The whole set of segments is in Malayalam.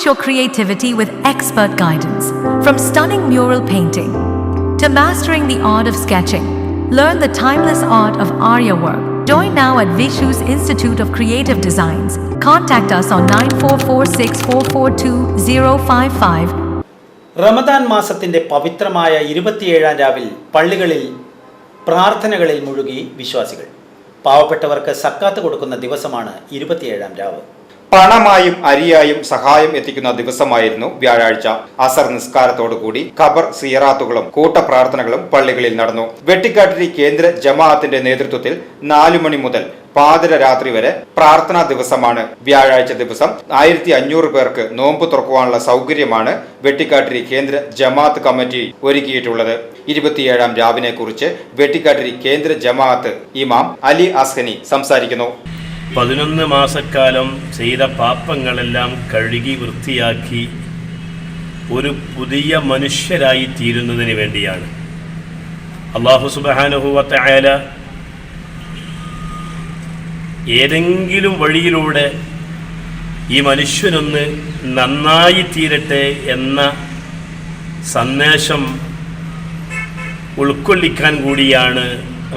Unleash your creativity with expert guidance. From stunning mural painting to mastering the art of sketching, learn the timeless art of Arya work. Join now at Vishu's Institute of Creative Designs. Contact us on 9446442055 Ramadan മാസത്തിന്റെ പവിത്രമായ ഇരുപത്തിയേഴാം രാവിൽ പള്ളികളിൽ പ്രാർത്ഥനകളിൽ മുഴുകി വിശ്വാസികൾ പാവപ്പെട്ടവർക്ക് സക്കാത്ത് കൊടുക്കുന്ന ദിവസമാണ് ഇരുപത്തിയേഴാം രാവ് പണമായും അരിയായും സഹായം എത്തിക്കുന്ന ദിവസമായിരുന്നു വ്യാഴാഴ്ച. അസർ നിസ്കാരത്തോടുകൂടി ഖബർ സിയറാത്തുകളും കൂട്ടപ്രാർത്ഥനകളും പള്ളികളിൽ നടന്നു. വെട്ടിക്കാട്ടിരി കേന്ദ്ര ജമാഅത്തിന്റെ നേതൃത്വത്തിൽ നാലു മണി മുതൽ പാതിര രാത്രി വരെ പ്രാർത്ഥനാ ദിവസമാണ്. വ്യാഴാഴ്ച ദിവസം ആയിരത്തി അഞ്ഞൂറ് പേർക്ക് നോമ്പ് തുറക്കുവാനുള്ള സൗകര്യമാണ് വെട്ടിക്കാട്ടിരി കേന്ദ്ര ജമാഅത്ത് കമ്മിറ്റി ഒരുക്കിയിട്ടുള്ളത്. ഇരുപത്തിയേഴാം രാവിനെ കുറിച്ച് വെട്ടിക്കാട്ടിരി കേന്ദ്ര ജമാഅത്ത് ഇമാം അലി അസ്ഹനി സംസാരിക്കുന്നു. പതിനൊന്ന് മാസക്കാലം ചെയ്ത പാപ്പങ്ങളെല്ലാം കഴുകി വൃത്തിയാക്കി ഒരു പുതിയ മനുഷ്യരായി തീരുന്നതിന് വേണ്ടിയാണ്. അള്ളാഹു സുബാനുഹുവത്തെ അയല ഏതെങ്കിലും വഴിയിലൂടെ ഈ മനുഷ്യനൊന്ന് നന്നായി തീരട്ടെ എന്ന സന്ദേശം ഉൾക്കൊള്ളിക്കാൻ കൂടിയാണ്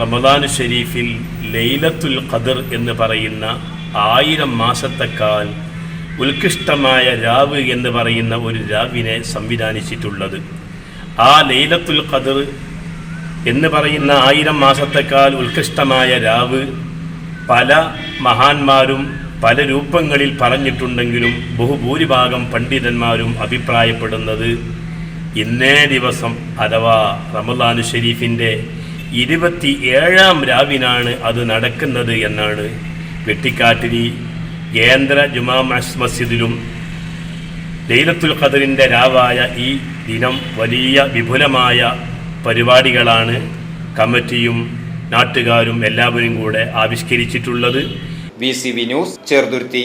റമദാൻ ഷെരീഫിൽ ലൈലത്തുൽ ഖദർ എന്ന് പറയുന്ന ആയിരം മാസത്തെക്കാൾ ഉത്കൃഷ്ടമായ രാവ് എന്ന് പറയുന്ന ഒരു രാവിനെ സംവിധാനിച്ചിട്ടുള്ളത്. ആ ലൈലത്തുൽ ഖദർ എന്ന് പറയുന്ന ആയിരം മാസത്തെക്കാൾ ഉത്കൃഷ്ടമായ രാവ് പല മഹാന്മാരും പല രൂപങ്ങളിൽ പറഞ്ഞിട്ടുണ്ടെങ്കിലും ബഹുഭൂരിഭാഗം പണ്ഡിതന്മാരും അഭിപ്രായപ്പെടുന്നത് ഇന്നേ ദിവസം അഥവാ റമദാൻ ഷരീഫിന്റെ ഇരുപത്തി ഏഴാം രാവിനാണ് അത് നടക്കുന്നത് എന്നാണ് വെട്ടിക്കാട്ടിരി കേന്ദ്ര ജുമാ മസ്ജിദിലും ലൈലത്തുൽ ഖദറിന്റെ രാവായ ഈ ദിനം വലിയ വിപുലമായ പരിപാടികളാണ് കമ്മിറ്റിയും നാട്ടുകാരും എല്ലാവരും കൂടെ ആവിഷ്കരിച്ചിട്ടുള്ളത്. V C V news Cheruthuruthy